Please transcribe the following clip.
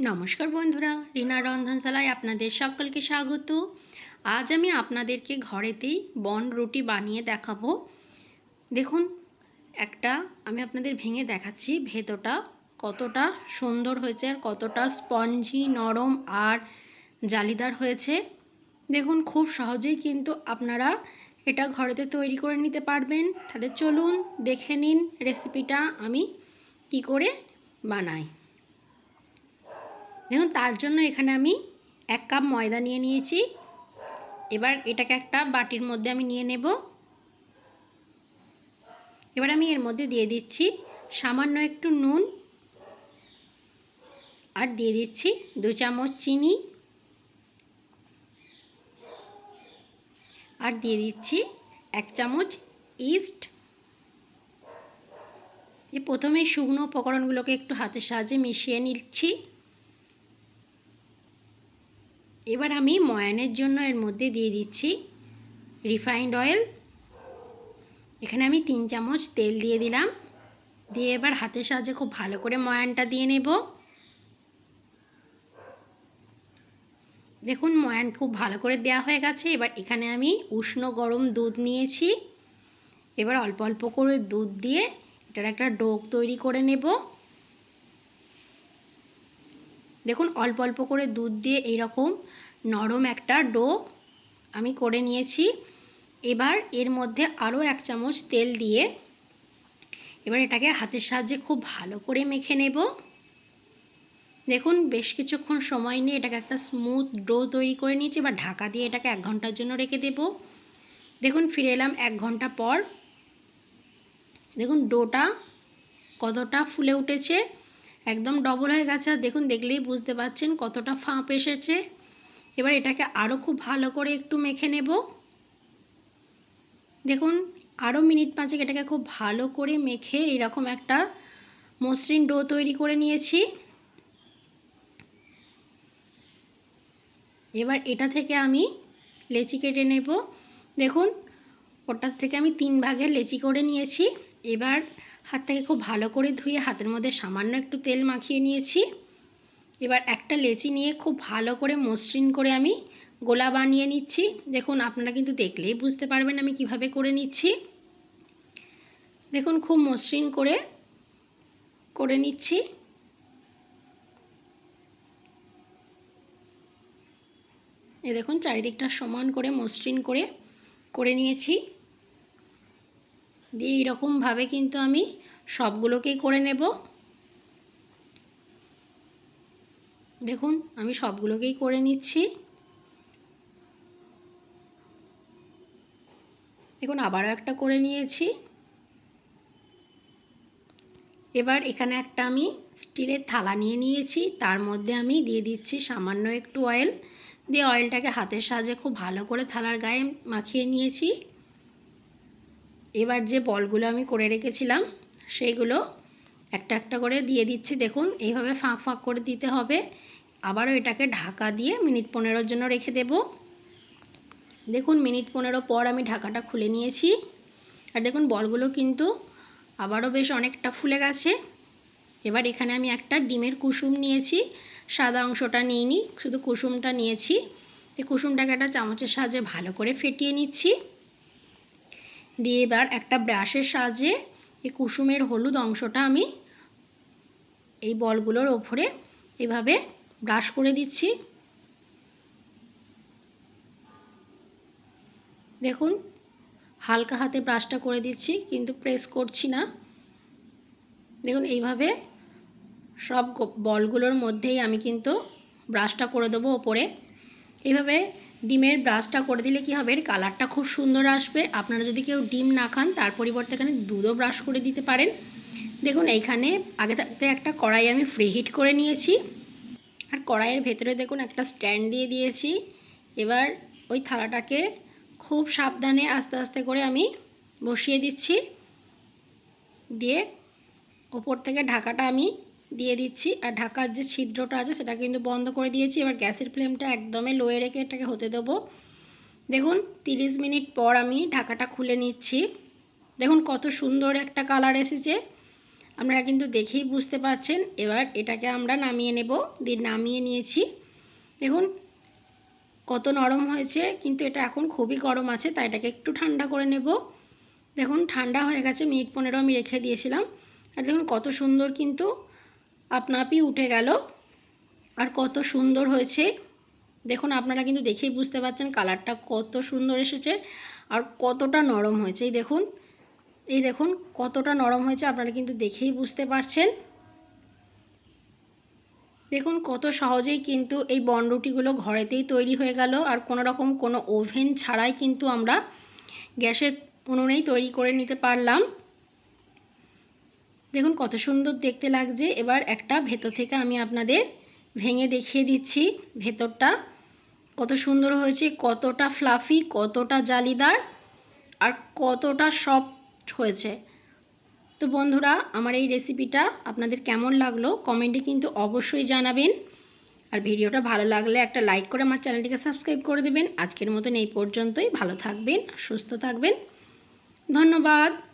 নমস্কার বন্ধুরা, রিনা রন্ধনশালায় আপনাদের সকলকে স্বাগত। আজ আমি আপনাদেরকে ঘরেতেই বন রুটি বানিয়ে দেখাবো। দেখুন, একটা আমি আপনাদের ভেঙে দেখাচ্ছি, ভেতরটা কতটা সুন্দর হয়েছে আর কতটা স্পঞ্জি, নরম আর জালিদার হয়েছে। দেখুন, খুব সহজেই কিন্তু আপনারা এটা ঘরেতে তৈরি করে নিতে পারবেন। তাহলে চলুন দেখে নিন রেসিপিটা আমি কি করে বানাই। দেখুন, তার জন্য এখানে আমি এক কাপ ময়দা নিয়ে নিয়েছি। এবার এটাকে একটা বাটির মধ্যে আমি নিয়ে নেব। এবার আমি এর মধ্যে দিয়ে দিচ্ছি সামান্য একটু নুন আর দিয়ে দিচ্ছি দু চামচ চিনি আর দিয়ে দিচ্ছি এক চামচ ইস্ট। প্রথমে শুকনো উপকরণগুলোকে একটু হাতের সাহায্যে মিশিয়ে নিচ্ছি। এবার আমি ময়ানের জন্য এর মধ্যে দিয়ে দিচ্ছি রিফাইন্ড অয়েল এখানে আমি তিন চামচ তেল দিয়ে দিলাম। দিয়ে এবার হাতের সাহায্যে খুব ভালো করে ময়ানটা দিয়ে নেব। দেখুন, ময়ান খুব ভালো করে দেওয়া হয়ে গেছে। এবার এখানে আমি উষ্ণ গরম দুধ নিয়েছি। এবার অল্প অল্প করে দুধ দিয়ে এটার একটা ডোক তৈরি করে নেব। দেখুন, অল্প অল্প করে দুধ দিয়ে এইরকম নরম একটা ডো আমি করে নিয়েছি। এবার এর মধ্যে আরও এক চামচ তেল দিয়ে এবার এটাকে হাতের সাহায্যে খুব ভালো করে মেখে নেব। দেখুন, বেশ কিছুক্ষণ সময় নিয়ে এটাকে একটা স্মুথ ডো তৈরি করে নিয়েছি। এবার ঢাকা দিয়ে এটাকে এক ঘণ্টার জন্য রেখে দেব। দেখুন, ফিরে এলাম এক ঘণ্টা পর। দেখুন, ডোটা কতটা ফুলে উঠেছে। একদম ডবল হয়ে গেছে। আর দেখুন, দেখলেই বুঝতে পারছেন কতটা ফাঁপ এসেছে। এবার এটাকে আরও খুব ভালো করে একটু মেখে নেব। দেখুন আরও মিনিট পাঁচেক এটাকে খুব ভালো করে মেখে এরকম একটা মসৃণ ডো তৈরি করে নিয়েছি। এবার এটা থেকে আমি লেচি কেটে নেব। দেখুন, ওটার থেকে আমি তিন ভাগের লেচি করে নিয়েছি। এবার হাতটাকে খুব ভালো করে ধুয়ে হাতের মধ্যে সামান্য একটু তেল মাখিয়ে নিয়েছি। এবার একটা লেচি নিয়ে খুব ভালো করে মসৃণ করে আমি গোলা বানিয়ে নিচ্ছি। দেখুন, আপনারা কিন্তু দেখলেই বুঝতে পারবেন আমি কীভাবে করে নিচ্ছি। দেখুন, খুব মসৃণ করে করে নিচ্ছি। এ দেখুন, চারিদিকটা সমান করে, মসৃণ করে করে নিয়েছি। দিয়ে এইরকমভাবে কিন্তু আমি সবগুলোকেই করে নেব। দেখুন, আমি সবগুলোকেই করে নিচ্ছি। দেখুন, আবারও একটা করে নিয়েছি। এবার এখানে একটা আমি স্টিলের থালা নিয়ে নিয়েছি। তার মধ্যে আমি দিয়ে দিচ্ছি সামান্য একটু অয়েল দিয়ে অয়েলটাকে হাতের সাহায্যে খুব ভালো করে থালার গায়ে মাখিয়ে নিয়েছি। এবার যে বলগুলো আমি করে রেখেছিলাম, সেইগুলো একটা একটা করে দিয়ে দিচ্ছি। দেখুন, এইভাবে ফাঁক ফাঁক করে দিতে হবে। আবারও এটাকে ঢাকা দিয়ে মিনিট পনেরোর জন্য রেখে দেব। দেখুন, মিনিট পনেরো পর আমি ঢাকাটা খুলে নিয়েছি। আর দেখুন, বলগুলো কিন্তু আবারও বেশ অনেকটা ফুলে গেছে। এবার এখানে আমি একটা ডিমের কুসুম নিয়েছি। সাদা অংশটা নিইনি শুধু কুসুমটা নিয়েছি। এই কুসুমটাকে একটা চামচের সাহায্যে ভালো করে ফেটিয়ে নিচ্ছি। দিয়ে এবার একটা ব্রাশের সাহায্যে এই কুসুমের হলুদ অংশটা আমি এই বলগুলোর ওপরে এভাবে ব্রাশ করে দিচ্ছি। দেখুন, হালকা হাতে ব্রাশটা করে দিচ্ছি, কিন্তু প্রেস করছি না। দেখুন, এইভাবে সব বলগুলোর মধ্যেই আমি কিন্তু ব্রাশটা করে দেবো ওপরে। এইভাবে ডিমের ব্রাশটা করে দিলে কি হবে? এর কালারটা খুব সুন্দর আসবে। আপনারা যদি কেউ ডিম না খান, তার পরিবর্তে এখানে দুধও ব্রাশ করে দিতে পারেন। দেখুন, এইখানে আগে থাকতে একটা কড়াই আমি ফ্রি হিট করে নিয়েছি। আর কড়াইয়ের ভেতরে দেখুন, একটা স্ট্যান্ড দিয়ে দিয়েছি। এবার ওই থালাটাকে খুব সাবধানে আস্তে আস্তে করে আমি বসিয়ে দিচ্ছি। দিয়ে ওপর থেকে ঢাকাটা আমি দিয়ে দিচ্ছি। আর ঢাকার যে ছিদ্রটা আছে সেটা কিন্তু বন্ধ করে দিয়েছি। এবার গ্যাসের ফ্লেমটা একদমই লোয়ে রেখে এটাকে হতে দেবো। দেখুন, তিরিশ মিনিট পর আমি ঢাকাটা খুলে নিচ্ছি। দেখুন, কত সুন্দর একটা কালার এসেছে। আপনারা কিন্তু দেখেই বুঝতে পারছেন। এবার এটাকে আমরা নামিয়ে নেব। দিয়ে নামিয়ে নিয়েছি। দেখুন, কত নরম হয়েছে, কিন্তু এটা এখন খুবই গরম আছে, তাই এটাকে একটু ঠান্ডা করে নেব। দেখুন, ঠান্ডা হয়ে গেছে, মিনিট পনেরো আমি রেখে দিয়েছিলাম। আর দেখুন, কত সুন্দর কিন্তু আপনাপই উঠে গেল। আর কত সুন্দর হয়েছে। দেখুন, আপনারা কিন্তু দেখেই বুঝতে পারছেন কালারটা কত সুন্দর এসেছে আর কতটা নরম হয়েছে। এই দেখুন এই দেখুন, কতটা নরম হয়েছে, আপনারা কিন্তু দেখেই বুঝতে পারছেন। দেখুন, কত সহজেই কিন্তু এই বনরুটিগুলো ঘরেতেই তৈরি হয়ে গেল। আর কোনো রকম কোনো ওভেন ছাড়াই কিন্তু আমরা গ্যাসের উনুনেই তৈরি করে নিতে পারলাম। দেখুন কত সুন্দর দেখতে লাগছে। এবার একটা ভেতর থেকে আমি আপনাদের ভেঙে দেখিয়ে দিচ্ছি ভেতরটা। কত সুন্দর হয়েছে, কতটা ফ্লাফি কতটা জালিদার আর কতটা সফট হয়েছে। তো বন্ধুরা, আমার এই রেসিপিটা আপনাদের কেমন লাগল কমেন্টে কিন্তু অবশ্যই জানাবেন। আর ভিডিওটা ভালো লাগলে একটা লাইক করে আমার চ্যানেলটিকে সাবস্ক্রাইব করে দেবেন। আজকের মতন এই পর্যন্তই। ভালো থাকবেন, সুস্থ থাকবেন। ধন্যবাদ।